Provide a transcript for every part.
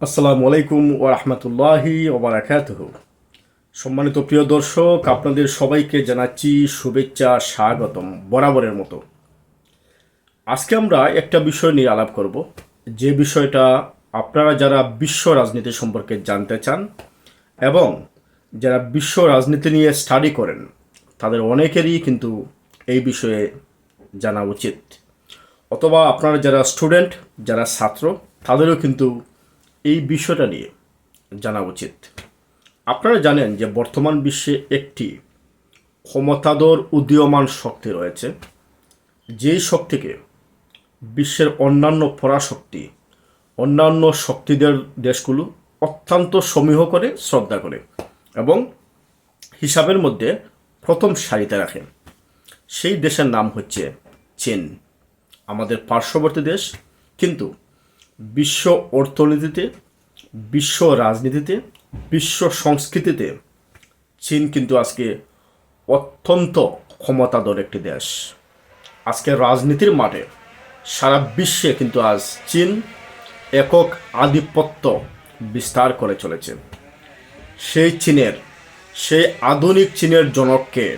আসসালামু আলাইকুম ও রহমতুল্লাহি ওবরাকাতুহ সম্মানিত প্রিয় দর্শক, আপনাদের সবাইকে জানাচ্ছি শুভেচ্ছা, স্বাগতম বরাবরের মতো। আজকে আমরা একটা বিষয় নিয়ে আলাপ করব। যে বিষয়টা আপনারা যারা বিশ্ব রাজনীতি সম্পর্কে জানতে চান এবং যারা বিশ্ব রাজনীতি নিয়ে স্টাডি করেন, তাদের অনেকেরই কিন্তু এই বিষয়ে জানা উচিত। অথবা আপনারা যারা স্টুডেন্ট যারা ছাত্র, তাদেরও কিন্তু এই বিষয়টা নিয়ে জানা উচিত। আপনারা জানেন যে বর্তমান বিশ্বে একটি ক্ষমতাধর উদীয়মান শক্তি রয়েছে, যেই শক্তিকে বিশ্বের অন্যান্য পরাশক্তি, অন্যান্য শক্তিদের দেশগুলো অত্যন্ত সমীহ করে শ্রদ্ধা করে এবং হিসাবের মধ্যে প্রথম সারিতে রাখে। সেই দেশের নাম হচ্ছে চীন, আমাদের পার্শ্ববর্তী দেশ। কিন্তু বিশ্ব অর্থনীতিতে, বিশ্ব রাজনীতিতে, বিশ্ব সংস্কৃতিতে চীন কিন্তু আজকে অত্যন্ত ক্ষমতাধর একটি দেশ। আজকে রাজনীতির মাঠে সারা বিশ্বে কিন্তু আজ চীন একক আধিপত্য বিস্তার করে চলেছে। সেই চীনের, সেই আধুনিক চীনের জনককে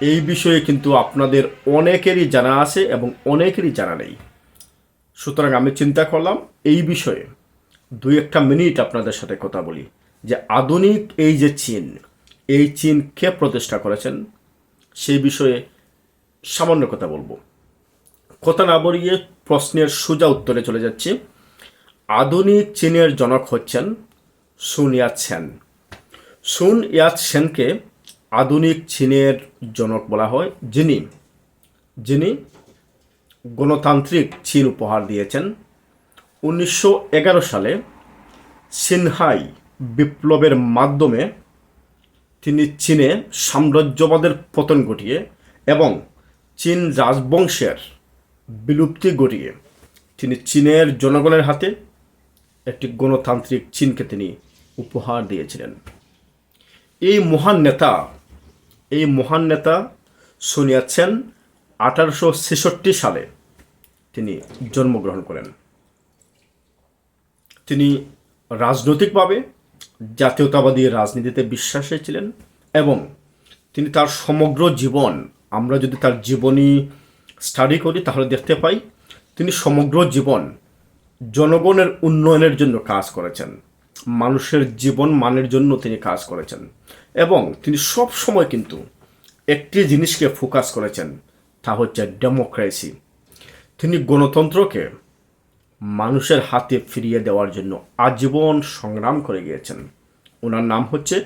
এই বিষয়ে কিন্তু আপনাদের অনেকেরই জানা আছে এবং অনেকেরই জানা নেই। সুতরাং আমি চিন্তা করলাম, এই বিষয়ে দুই একটা মিনিট আপনাদের সাথে কথা বলি যে আধুনিক এই যে চীন, এই চীন কে প্রতিষ্ঠা করেছেন, সেই বিষয়ে সামান্য কথা বলব। কথা না বলিয়ে প্রশ্নের সোজা উত্তরে চলে যাচ্ছি। আধুনিক চীনের জনক হচ্ছেন সুন ইয়াত সেন সুন ইয়াত সেনকে আধুনিক চীনের জনক বলা হয়। যিনি যিনি গণতান্ত্রিক চীন উপহার দিয়েছেন। উনিশশো এগারো সালে সিনহাই বিপ্লবের মাধ্যমে তিনি চীনে সাম্রাজ্যবাদের পতন ঘটিয়ে এবং চীন রাজবংশের বিলুপ্তি ঘটিয়ে তিনি চীনের জনগণের হাতে একটি গণতান্ত্রিক চীনকে তিনি উপহার দিয়েছিলেন। এই মহান নেতা, এই মহান নেতা শুনিয়াছেন আঠারোশো ছেষট্টি সালে তিনি জন্মগ্রহণ করেন। তিনি রাজনৈতিকভাবে জাতীয়তাবাদী রাজনীতিতে বিশ্বাসী ছিলেন এবং তিনি তার সমগ্র জীবন, আমরা যদি তার জীবনী স্টাডি করি তাহলে দেখতে পাই তিনি সমগ্র জীবন জনগণের উন্নয়নের জন্য কাজ করেছেন, মানুষের জীবন মানের জন্য তিনি কাজ করেছেন এবং তিনি সব সময় কিন্তু একটি জিনিসকে ফোকাস করেছেন তা হচ্ছে ডেমোক্রেসি তিনি গণতন্ত্রকে মানুষের হাতে ফিরিয়ে দেওয়ার জন্য আজীবন সংগ্রাম করে গিয়েছেন। ওনার নাম হচ্ছে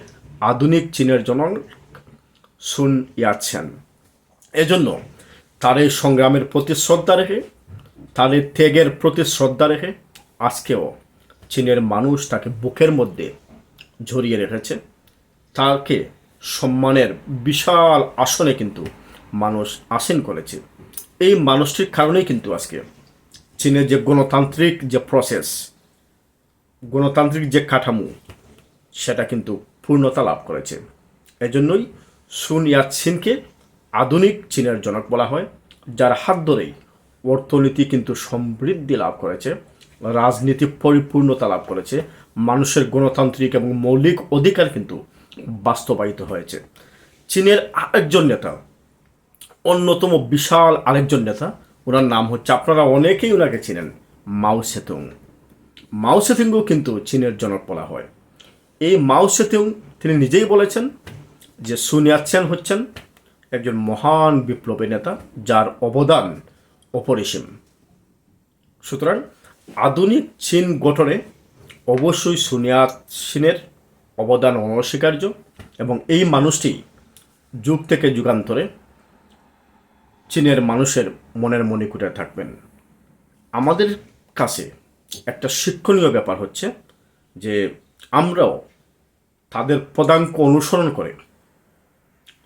আধুনিক চীনের জনক সুন ইয়াতসেন এজন্য তার এই সংগ্রামের প্রতি শ্রদ্ধা রেখে, তার এই ত্যাগের প্রতি শ্রদ্ধা রেখে আজকেও চীনের মানুষ তাকে বুকের মধ্যে ঝরিয়ে রেখেছে। তাকে সম্মানের বিশাল আসনে কিন্তু মানুষ আসীন করেছে। এই মানুষটির কারণেই কিন্তু আজকে চীনের যে গণতান্ত্রিক যে প্রসেস গণতান্ত্রিক যে কাঠামো, সেটা কিন্তু পূর্ণতা লাভ করেছে। এজন্যই সুন ইয়াতসিনকে আধুনিক চীনের জনক বলা হয়, যার হাত ধরেই অর্থনীতি কিন্তু সমৃদ্ধি লাভ করেছে, রাজনীতি পরিপূর্ণতা লাভ করেছে, মানুষের গণতান্ত্রিক এবং মৌলিক অধিকার কিন্তু বাস্তবায়িত হয়েছে। চীনের আরেকজন নেতা অন্যতম বিশাল আরেকজন নেতা। ওনার নাম হচ্ছে, আপনারা অনেকেই ওনাকে চিনেন, মাও সেতুং। মাও সেতুংও কিন্তু চীনের জনক বলা হয়। এই মাও সেতুং, তিনি নিজেই বলেছেন যে সুনিয়াচ্ছেন হচ্ছেন একজন মহান বিপ্লবী নেতা, যার অবদান অপরিসীম। সুতরাং আধুনিক চীন গঠনে অবশ্যই সুনিয়াত সিনের অবদান অনস্বীকার্য এবং এই মানুষটি যুগ থেকে যুগান্তরে চীনের মানুষের মনের মণিকুটে থাকবেন। আমাদের কাছে একটা শিক্ষণীয় ব্যাপার হচ্ছে যে আমরাও তাদের পদাঙ্ক অনুসরণ করে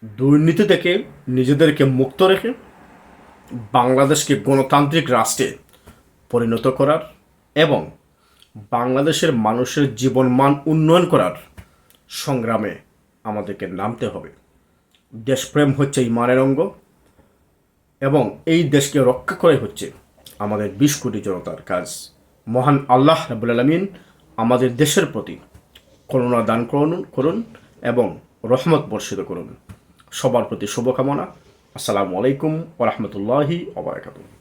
দুর্নীতি থেকে নিজেদেরকে মুক্ত রেখে বাংলাদেশকে গণতান্ত্রিক রাষ্ট্রে পরিণত করার এবং বাংলাদেশের মানুষের জীবনমান উন্নয়ন করার সংগ্রামে আমাদেরকে নামতে হবে। দেশপ্রেম হচ্ছে ইমানের অঙ্গ। এবং এই দেশকে রক্ষা করাই হচ্ছে আমাদের বিশ কোটি জনতার কাজ। মহান আল্লাহ রাবুল আলমিন আমাদের দেশের প্রতি করুণা দান করুন করুন এবং রহমত বর্ষিত করুন। সবার প্রতি শুভকামনা। আসসালামু আলাইকুম ওরহমতুল্লাহি ওবরাকাতুহ